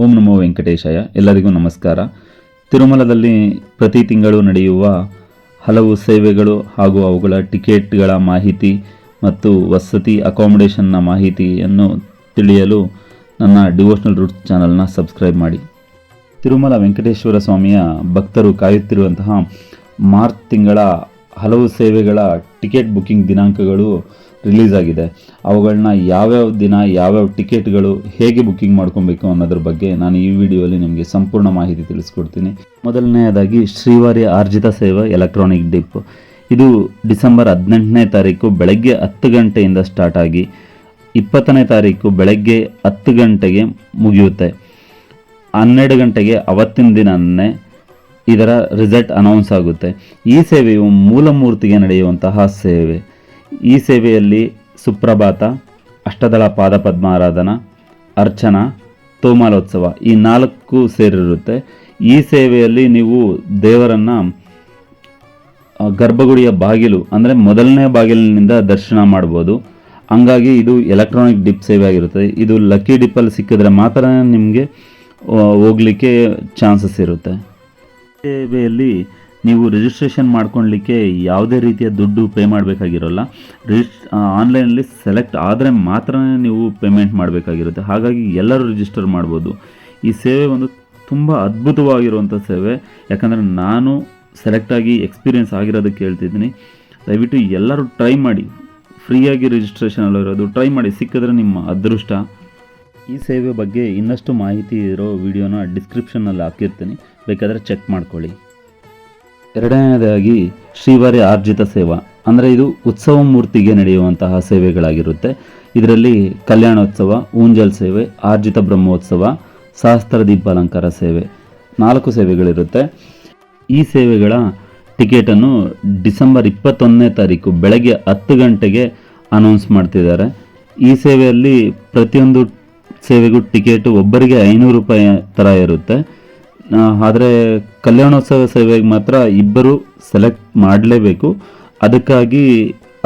ಓಂ ನಮೋ ವೆಂಕಟೇಶಾಯ. ಎಲ್ಲರಿಗೂ ನಮಸ್ಕಾರ. ತಿರುಮಲದಲ್ಲಿ ಪ್ರತಿ ತಿಂಗಳು ನಡೆಯುವ ಹಲವು ಸೇವೆಗಳು ಹಾಗೂ ಅವುಗಳ ಟಿಕೆಟ್ಗಳ ಮಾಹಿತಿ ಮತ್ತು ವಸತಿ ಅಕಾಮಿಡೇಷನ್ನ ಮಾಹಿತಿಯನ್ನು ತಿಳಿಯಲು ನನ್ನ ಡಿವೋಷನಲ್ ರೂಟ್ಸ್ ಚಾನಲ್ನ ಸಬ್ಸ್ಕ್ರೈಬ್ ಮಾಡಿ. ತಿರುಮಲ ವೆಂಕಟೇಶ್ವರ ಸ್ವಾಮಿಯ ಭಕ್ತರು ಕಾಯುತ್ತಿರುವಂತಹ ಮಾರ್ಚ್ ತಿಂಗಳ ಹಲವು ಸೇವೆಗಳ ಟಿಕೆಟ್ ಬುಕ್ಕಿಂಗ್ ದಿನಾಂಕಗಳು ರಿಲೀಸ್ ಆಗಿದೆ. ಅವುಗಳನ್ನ ಯಾವ್ಯಾವ ದಿನ, ಯಾವ್ಯಾವ ಟಿಕೆಟ್ಗಳು ಹೇಗೆ ಬುಕ್ಕಿಂಗ್ ಮಾಡ್ಕೊಬೇಕು ಅನ್ನೋದ್ರ ಬಗ್ಗೆ ನಾನು ಈ ವಿಡಿಯೋಲಿ ನಿಮಗೆ ಸಂಪೂರ್ಣ ಮಾಹಿತಿ ತಿಳಿಸ್ಕೊಡ್ತೀನಿ. ಮೊದಲನೆಯದಾಗಿ ಶ್ರೀವಾರಿ ಆರ್ಜಿತ ಸೇವಾ, ಎಲೆಕ್ಟ್ರಾನಿಕ್ ಡಿಪ್. ಇದು ಡಿಸೆಂಬರ್ ಹದಿನೆಂಟನೇ ತಾರೀಕು ಬೆಳಗ್ಗೆ ಹತ್ತು ಗಂಟೆಯಿಂದ ಸ್ಟಾರ್ಟ್ ಆಗಿ ಇಪ್ಪತ್ತನೇ ತಾರೀಕು ಬೆಳಗ್ಗೆ ಹತ್ತು ಗಂಟೆಗೆ ಮುಗಿಯುತ್ತೆ. ಹನ್ನೆರಡು ಗಂಟೆಗೆ ಅವತ್ತಿನ ದಿನನೇ ಇದರ ರಿಸಲ್ಟ್ ಅನೌನ್ಸ್ ಆಗುತ್ತೆ. ಈ ಸೇವೆಯು ಮೂಲಮೂರ್ತಿಗೆ ನಡೆಯುವಂತಹ ಸೇವೆ. ಈ ಸೇವೆಯಲ್ಲಿ ಸುಪ್ರಭಾತ, ಅಷ್ಟದಳ ಪಾದಪದ್ಮಾರಾಧನಾ, ಅರ್ಚನಾ, ತೋಮಾಲೋತ್ಸವ ಈ ನಾಲ್ಕು ಸೇರಿರುತ್ತೆ. ಈ ಸೇವೆಯಲ್ಲಿ ನೀವು ದೇವರನ್ನ ಗರ್ಭಗುಡಿಯ ಬಾಗಿಲು, ಅಂದರೆ ಮೊದಲನೇ ಬಾಗಿಲಿನಿಂದ ದರ್ಶನ ಮಾಡ್ಬೋದು. ಹಂಗಾಗಿ ಇದು ಎಲೆಕ್ಟ್ರಾನಿಕ್ ಡಿಪ್ ಸೇವೆ ಆಗಿರುತ್ತೆ. ಇದು ಲಕ್ಕಿ ಡಿಪ್ಪಲ್ಲಿ ಸಿಕ್ಕಿದ್ರೆ ಮಾತ್ರ ನಿಮಗೆ ಹೋಗಲಿಕ್ಕೆ ಚಾನ್ಸಸ್ ಇರುತ್ತೆ. ಸೇವೆಯಲ್ಲಿ ನೀವು ರಿಜಿಸ್ಟ್ರೇಷನ್ ಮಾಡ್ಕೊಳ್ಲಿಕ್ಕೆ ಯಾವುದೇ ರೀತಿಯ ದುಡ್ಡು ಪೇ ಮಾಡಬೇಕಾಗಿರೋಲ್ಲ. ರಿಜಿಸ್ ಆನ್ಲೈನಲ್ಲಿ ಸೆಲೆಕ್ಟ್ ಆದರೆ ಮಾತ್ರ ನೀವು ಪೇಮೆಂಟ್ ಮಾಡಬೇಕಾಗಿರುತ್ತೆ. ಹಾಗಾಗಿ ಎಲ್ಲರೂ ರಿಜಿಸ್ಟರ್ ಮಾಡ್ಬೋದು. ಈ ಸೇವೆ ಒಂದು ತುಂಬ ಅದ್ಭುತವಾಗಿರುವಂಥ ಸೇವೆ. ಯಾಕಂದರೆ ನಾನು ಸೆಲೆಕ್ಟಾಗಿ ಎಕ್ಸ್ಪೀರಿಯೆನ್ಸ್ ಆಗಿರೋದಕ್ಕೆ ಹೇಳ್ತಿದ್ದೀನಿ. ದಯವಿಟ್ಟು ಎಲ್ಲರೂ ಟ್ರೈ ಮಾಡಿ. ಫ್ರೀಯಾಗಿ ರಿಜಿಸ್ಟ್ರೇಷನ್ ಇರೋದು ಟ್ರೈ ಮಾಡಿ. ಸಿಕ್ಕಿದ್ರೆ ನಿಮ್ಮ ಅದೃಷ್ಟ. ಈ ಸೇವೆ ಬಗ್ಗೆ ಇನ್ನಷ್ಟು ಮಾಹಿತಿ ಇರೋ ವಿಡಿಯೋನ ಡಿಸ್ಕ್ರಿಪ್ಷನ್ನಲ್ಲಿ ಹಾಕಿರ್ತೀನಿ. ಬೇಕಾದರೆ ಚೆಕ್ ಮಾಡ್ಕೊಳ್ಳಿ. ಎರಡನೇದಾಗಿ, ಶ್ರೀವಾರಿ ಆರ್ಜಿತ ಸೇವಾ. ಅಂದರೆ ಇದು ಉತ್ಸವ ಮೂರ್ತಿಗೆ ನಡೆಯುವಂತಹ ಸೇವೆಗಳಾಗಿರುತ್ತೆ. ಇದರಲ್ಲಿ ಕಲ್ಯಾಣೋತ್ಸವ, ಊಂಜಲ್ ಸೇವೆ, ಆರ್ಜಿತ ಬ್ರಹ್ಮೋತ್ಸವ ಸಹಸ್ತ್ರ ದೀಪಾಲಂಕಾರ ಸೇವೆ, ನಾಲ್ಕು ಸೇವೆಗಳಿರುತ್ತೆ. ಈ ಸೇವೆಗಳ ಟಿಕೆಟನ್ನು ಡಿಸೆಂಬರ್ ಇಪ್ಪತ್ತೊಂದನೇ ತಾರೀಕು ಬೆಳಗ್ಗೆ ಹತ್ತು ಗಂಟೆಗೆ ಅನೌನ್ಸ್ ಮಾಡ್ತಿದ್ದಾರೆ. ಈ ಸೇವೆಯಲ್ಲಿ ಪ್ರತಿಯೊಂದು ಸೇವೆಗೂ ಟಿಕೆಟ್ ಒಬ್ಬರಿಗೆ ಐನೂರು ರೂಪಾಯಿ ಥರ ಇರುತ್ತೆ. ಆದರೆ ಕಲ್ಯಾಣೋತ್ಸವ ಸೇವೆಗೆ ಮಾತ್ರ ಇಬ್ಬರು ಸೆಲೆಕ್ಟ್ ಮಾಡಲೇಬೇಕು. ಅದಕ್ಕಾಗಿ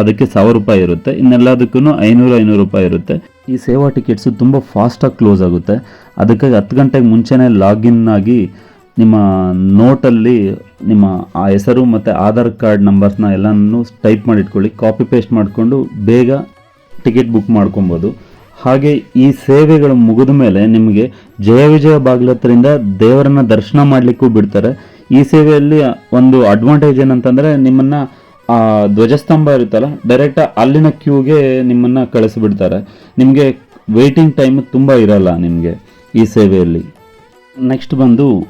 ಅದಕ್ಕೆ ಸಾವಿರ ರೂಪಾಯಿ ಇರುತ್ತೆ. ಇನ್ನೆಲ್ಲದಕ್ಕೂ ಐನೂರು ಐನೂರು ರೂಪಾಯಿ ಇರುತ್ತೆ. ಈ ಸೇವಾ ಟಿಕೆಟ್ಸು ತುಂಬ ಫಾಸ್ಟಾಗಿ ಕ್ಲೋಸ್ ಆಗುತ್ತೆ. ಅದಕ್ಕಾಗಿ ಹತ್ತು ಗಂಟೆಗೆ ಮುಂಚೆನೇ ಲಾಗಿನ್ ಆಗಿ ನಿಮ್ಮ ನೋಟಲ್ಲಿ ನಿಮ್ಮ ಆ ಹೆಸರು ಮತ್ತು ಆಧಾರ್ ಕಾರ್ಡ್ ನಂಬರ್ಸ್ನ ಎಲ್ಲನೂ ಟೈಪ್ ಮಾಡಿ ಇಟ್ಕೊಳ್ಳಿ ಕಾಪಿ ಪೇಸ್ಟ್ ಮಾಡಿಕೊಂಡು ಬೇಗ ಟಿಕೆಟ್ ಬುಕ್ ಮಾಡ್ಕೊಬೋದು. ಹಾಗೆ ಈ ಸೇವೆಗಳು ಮುಗಿದ ಮೇಲೆ ನಿಮಗೆ ಜಯ ವಿಜಯ ಬಾಗ್ಲತ್ರಿಂದ ದೇವರನ್ನ ದರ್ಶನ ಮಾಡಲಿಕ್ಕೂ ಬಿಡ್ತಾರೆ. ಈ ಸೇವೆಯಲ್ಲಿ ಒಂದು ಅಡ್ವಾಂಟೇಜ್ ಏನಂತಂದರೆ ನಿಮ್ಮನ್ನು, ಆ, ಧ್ವಜಸ್ತಂಭ ಇರುತ್ತಲ್ಲ ಡೈರೆಕ್ಟ್ ಅಲ್ಲಿನ ಕ್ಯೂಗೆ ನಿಮ್ಮನ್ನು ಕಳಿಸಿಬಿಡ್ತಾರೆ. ನಿಮಗೆ ವೆಯ್ಟಿಂಗ್ ಟೈಮ್ ತುಂಬ ಇರಲ್ಲ ನಿಮಗೆ ಈ ಸೇವೆಯಲ್ಲಿ. ನೆಕ್ಸ್ಟ್ ಬಂದು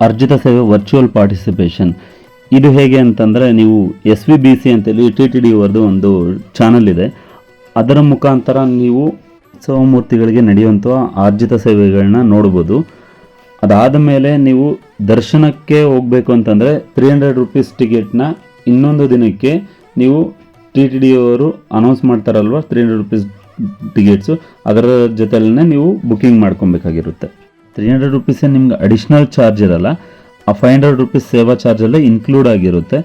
ಅರ್ಜಿತ ಸೇವೆ ವರ್ಚುವಲ್ ಪಾರ್ಟಿಸಿಪೇಷನ್ ಇದು ಹೇಗೆ ಅಂತಂದರೆ ನೀವು ಎಸ್ ವಿ ಬಿ ಸಿ ಅಂತೇಳಿ ಟಿ ಟಿ ಡಿ ಒಂದು ಚಾನಲ್ ಇದೆ. ಅದರ ಮುಖಾಂತರ ನೀವು ಉತ್ಸವ ಮೂರ್ತಿಗಳಿಗೆ ನಡೆಯುವಂಥ ಆರ್ಜಿತ ಸೇವೆಗಳನ್ನ ನೋಡ್ಬೋದು. ಅದಾದ ಮೇಲೆ ನೀವು ದರ್ಶನಕ್ಕೆ ಹೋಗಬೇಕು ಅಂತಂದರೆ ತ್ರೀ ಹಂಡ್ರೆಡ್ ರುಪೀಸ್ ಟಿಕೆಟ್ನ ಇನ್ನೊಂದು ದಿನಕ್ಕೆ ನೀವು ಟಿ ಟಿ ಡಿ ಅವರು ಅನೌನ್ಸ್ ಮಾಡ್ತಾರಲ್ವ ತ್ರೀ ಹಂಡ್ರೆಡ್ ರುಪೀಸ್ ಟಿಕೆಟ್ಸು ಅದರ ಜೊತೆಲೇ ನೀವು ಬುಕ್ಕಿಂಗ್ ಮಾಡ್ಕೊಬೇಕಾಗಿರುತ್ತೆ. ತ್ರೀ ಹಂಡ್ರೆಡ್ ರುಪೀಸೇ ನಿಮ್ಗೆ ಅಡಿಷ್ನಲ್ ಚಾರ್ಜ್ ಇರಲ್ಲ. ಆ ಫೈವ್ ಹಂಡ್ರೆಡ್ ರುಪೀಸ್ ಸೇವಾ ಚಾರ್ಜಲ್ಲೇ ಇನ್ಕ್ಲೂಡ್ ಆಗಿರುತ್ತೆ.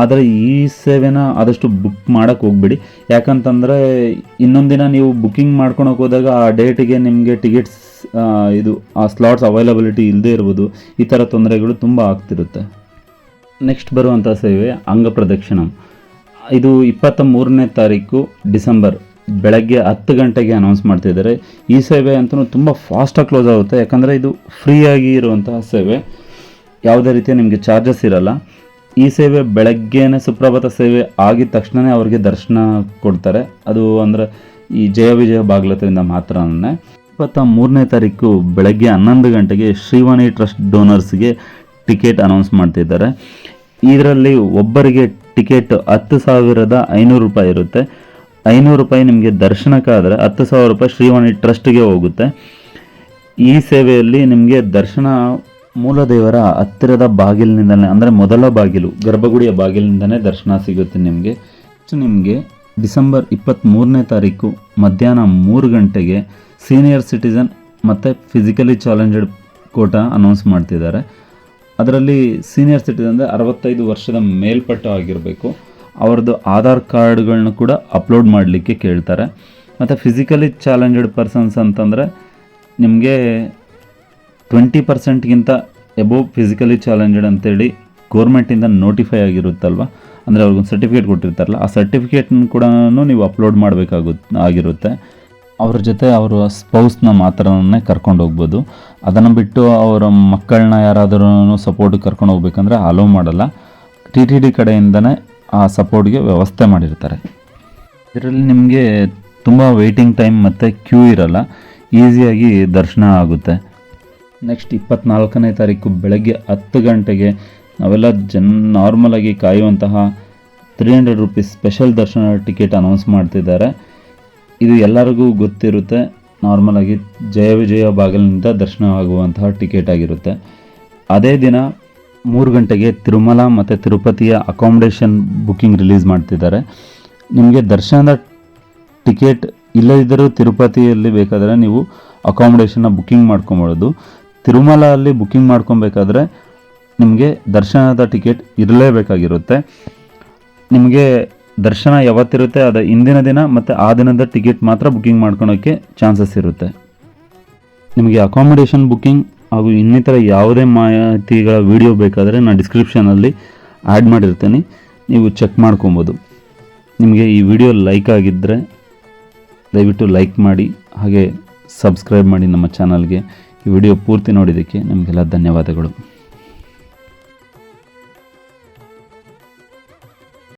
ಆದರೆ ಈ ಸೇವೆನ ಆದಷ್ಟು ಬುಕ್ ಮಾಡೋಕ್ಕೆ ಹೋಗ್ಬೇಡಿ. ಯಾಕಂತಂದರೆ ಇನ್ನೊಂದು ದಿನ ನೀವು ಬುಕ್ಕಿಂಗ್ ಮಾಡ್ಕೊಳಕ್ಕೆ ಹೋದಾಗ ಆ ಡೇಟಿಗೆ ನಿಮಗೆ ಟಿಕೆಟ್ಸ್ ಇದು, ಆ ಸ್ಲಾಟ್ಸ್ ಅವೈಲಬಿಲಿಟಿ ಇಲ್ಲದೇ ಇರ್ಬೋದು. ಈ ಥರ ತೊಂದರೆಗಳು ತುಂಬ ಆಗ್ತಿರುತ್ತೆ. ನೆಕ್ಸ್ಟ್ ಬರುವಂಥ ಸೇವೆ ಅಂಗ ಪ್ರದಕ್ಷಿಣಂ. ಇದು ಇಪ್ಪತ್ತ ಮೂರನೇ ತಾರೀಕು, ಡಿಸೆಂಬರ್. ಬೆಳಗ್ಗೆ ಹತ್ತು ಗಂಟೆಗೆ ಅನೌನ್ಸ್ ಮಾಡ್ತಿದ್ದಾರೆ. ಈ ಸೇವೆ ಅಂತೂ ತುಂಬ ಫಾಸ್ಟಾಗಿ ಕ್ಲೋಸ್ ಆಗುತ್ತೆ. ಯಾಕಂದರೆ ಇದು ಫ್ರೀಯಾಗಿ ಇರುವಂತಹ ಸೇವೆ. ಯಾವುದೇ ರೀತಿಯ ನಿಮಗೆ ಚಾರ್ಜಸ್ ಇರಲ್ಲ. ಈ ಸೇವೆ ಬೆಳಗ್ಗೆನೆ ಸುಪ್ರಭಾತ ಸೇವೆ ಆಗಿದ ತಕ್ಷಣವೇ ಅವ್ರಿಗೆ ದರ್ಶನ ಕೊಡ್ತಾರೆ. ಅದು ಅಂದರೆ ಈ ಜಯ ವಿಜಯ ಬಾಗ್ಲತರಿಂದ ಮಾತ್ರ ಇಪ್ಪತ್ತ ಮೂರನೇ ತಾರೀಕು ಬೆಳಗ್ಗೆ ಹನ್ನೊಂದು ಗಂಟೆಗೆ ಶ್ರೀವಾಣಿ ಟ್ರಸ್ಟ್ ಡೋನರ್ಸ್ಗೆ ಟಿಕೆಟ್ ಅನೌನ್ಸ್ ಮಾಡ್ತಿದ್ದಾರೆ. ಇದರಲ್ಲಿ ಒಬ್ಬರಿಗೆ ಟಿಕೆಟ್ ಹತ್ತು ಸಾವಿರದ ಐನೂರು ರೂಪಾಯಿ ಇರುತ್ತೆ. ಐನೂರು ರೂಪಾಯಿ ನಿಮಗೆ ದರ್ಶನಕ್ಕಾದರೆ ಹತ್ತು ಸಾವಿರ ರೂಪಾಯಿ ಶ್ರೀವಾಣಿ ಟ್ರಸ್ಟ್ಗೆ ಹೋಗುತ್ತೆ. ಈ ಸೇವೆಯಲ್ಲಿ ನಿಮಗೆ ದರ್ಶನ ಮೂಲದೇವರ ಹತ್ತಿರದ ಬಾಗಿಲಿನಿಂದಲೇ, ಅಂದರೆ ಮೊದಲ ಬಾಗಿಲು, ಗರ್ಭಗುಡಿಯ ಬಾಗಿಲಿನಿಂದಲೇ ದರ್ಶನ ಸಿಗುತ್ತೆ ನಿಮಗೆ. ನಿಮಗೆ ಡಿಸೆಂಬರ್ ಇಪ್ಪತ್ತ್ಮೂರನೇ ತಾರೀಕು ಮಧ್ಯಾಹ್ನ ಮೂರು ಗಂಟೆಗೆ ಸೀನಿಯರ್ ಸಿಟಿಸನ್ ಮತ್ತು ಫಿಸಿಕಲಿ ಚಾಲೆಂಜೆಡ್ ಕೋಟ ಅನೌನ್ಸ್ ಮಾಡ್ತಿದ್ದಾರೆ. ಅದರಲ್ಲಿ ಸೀನಿಯರ್ ಸಿಟಿಸನ್ ಅಂದರೆ ಅರವತ್ತೈದು ವರ್ಷದ ಮೇಲ್ಪಟ್ಟ ಆಗಿರಬೇಕು. ಅವ್ರದ್ದು ಆಧಾರ್ ಕಾರ್ಡ್ಗಳನ್ನ ಕೂಡ ಅಪ್ಲೋಡ್ ಮಾಡಲಿಕ್ಕೆ ಕೇಳ್ತಾರೆ. ಮತ್ತು ಫಿಸಿಕಲಿ ಚಾಲೆಂಜೆಡ್ ಪರ್ಸನ್ಸ್ ಅಂತಂದರೆ ನಿಮಗೆ ಟ್ವೆಂಟಿ ಪರ್ಸೆಂಟ್ಗಿಂತ ಎಬೋವ್ ಫಿಸಿಕಲಿ ಚಾಲೆಂಜೆಡ್ ಅಂತೇಳಿ ಗೋರ್ಮೆಂಟಿಂದ ನೋಟಿಫೈ ಆಗಿರುತ್ತಲ್ವ? ಅಂದರೆ ಅವ್ರಿಗೊಂದು ಸರ್ಟಿಫಿಕೇಟ್ ಕೊಟ್ಟಿರ್ತಾರಲ್ಲ, ಆ ಸರ್ಟಿಫಿಕೇಟ್ನ ಕೂಡ ನೀವು ಅಪ್ಲೋಡ್ ಮಾಡಬೇಕಾಗುತ್ತೆ ಆಗಿರುತ್ತೆ. ಅವ್ರ ಜೊತೆ ಅವರ ಸ್ಪೌಸ್ನ ಮಾತ್ರನೇ ಕರ್ಕೊಂಡು ಹೋಗ್ಬೋದು. ಅದನ್ನು ಬಿಟ್ಟು ಅವರ ಮಕ್ಕಳನ್ನ ಯಾರಾದರೂ ಸಪೋರ್ಟ್ ಕರ್ಕೊಂಡು ಹೋಗ್ಬೇಕಂದ್ರೆ ಅಲೋ ಮಾಡಲ್ಲ. ಟಿ ಟಿ ಡಿ ಕಡೆಯಿಂದನೇ ಆ ಸಪೋರ್ಟ್ಗೆ ವ್ಯವಸ್ಥೆ ಮಾಡಿರ್ತಾರೆ. ಇದರಲ್ಲಿ ನಿಮಗೆ ತುಂಬ ವೆಯ್ಟಿಂಗ್ ಟೈಮ್ ಮತ್ತು ಕ್ಯೂ ಇರಲ್ಲ. ಈಸಿಯಾಗಿ ದರ್ಶನ ಆಗುತ್ತೆ. ನೆಕ್ಸ್ಟ್ ಇಪ್ಪತ್ನಾಲ್ಕನೇ ತಾರೀಕು ಬೆಳಗ್ಗೆ ಹತ್ತು ಗಂಟೆಗೆ ನಾವೆಲ್ಲ ಜನ್ ನಾರ್ಮಲಾಗಿ ಕಾಯುವಂತಹ three hundred rupees special darshan ticket announce ಮಾಡ್ತಿದ್ದಾರೆ. ಇದು ಎಲ್ಲರಿಗೂ ಗೊತ್ತಿರುತ್ತೆ ನಾರ್ಮಲಾಗಿ ಜಯ ವಿಜಯ ಬಾಗಿಲಿನಿಂದ ದರ್ಶನ ಆಗುವಂತಹ ಟಿಕೆಟ್ ಆಗಿರುತ್ತೆ. ಅದೇ ದಿನ ಮೂರು ಗಂಟೆಗೆ ತಿರುಮಲ ಮತ್ತು ತಿರುಪತಿಯ ಅಕಾಮಿಡೇಷನ್ ಬುಕ್ಕಿಂಗ್ ರಿಲೀಸ್ ಮಾಡ್ತಿದ್ದಾರೆ. ನಿಮಗೆ ದರ್ಶನದ ಟಿಕೆಟ್ ಇಲ್ಲದಿದ್ದರೂ ತಿರುಪತಿಯಲ್ಲಿ ಬೇಕಾದರೆ ನೀವು ಅಕಾಮಡೇಷನ್ನ ಬುಕ್ಕಿಂಗ್ ಮಾಡ್ಕೊಬೋದು. ತಿರುಮಲ ಅಲ್ಲಿ ಬುಕ್ಕಿಂಗ್ ಮಾಡ್ಕೊಬೇಕಾದ್ರೆ ನಿಮಗೆ ದರ್ಶನದ ಟಿಕೆಟ್ ಇರಲೇಬೇಕಾಗಿರುತ್ತೆ. ನಿಮಗೆ ದರ್ಶನ ಯಾವತ್ತಿರುತ್ತೆ, ಅದು ಇಂದಿನ ದಿನ ಮತ್ತು ಆ ದಿನದ ಟಿಕೆಟ್ ಮಾತ್ರ ಬುಕ್ಕಿಂಗ್ ಮಾಡ್ಕೊಳೋಕ್ಕೆ ಚಾನ್ಸಸ್ ಇರುತ್ತೆ. ನಿಮಗೆ ಅಕಾಮಿಡೇಷನ್ ಬುಕ್ಕಿಂಗ್ ಹಾಗೂ ಇನ್ನಿತರ ಯಾವುದೇ ಮಾಹಿತಿಗಳ ವಿಡಿಯೋ ಬೇಕಾದರೆ ನಾನು ಡಿಸ್ಕ್ರಿಪ್ಷನಲ್ಲಿ ಆ್ಯಡ್ ಮಾಡಿರ್ತೀನಿ. ನೀವು ಚೆಕ್ ಮಾಡ್ಕೊಬೋದು. ನಿಮಗೆ ಈ ವಿಡಿಯೋ ಲೈಕ್ ಆಗಿದ್ದರೆ ದಯವಿಟ್ಟು ಲೈಕ್ ಮಾಡಿ, ಹಾಗೆ ಸಬ್ಸ್ಕ್ರೈಬ್ ಮಾಡಿ ನಮ್ಮ ಚಾನಲ್ಗೆ ಈ ವಿಡಿಯೋ ಪೂರ್ತಿ ನೋಡಿದ್ದಕ್ಕೆ ನಿಮಗೆಲ್ಲ ಧನ್ಯವಾದಗಳು.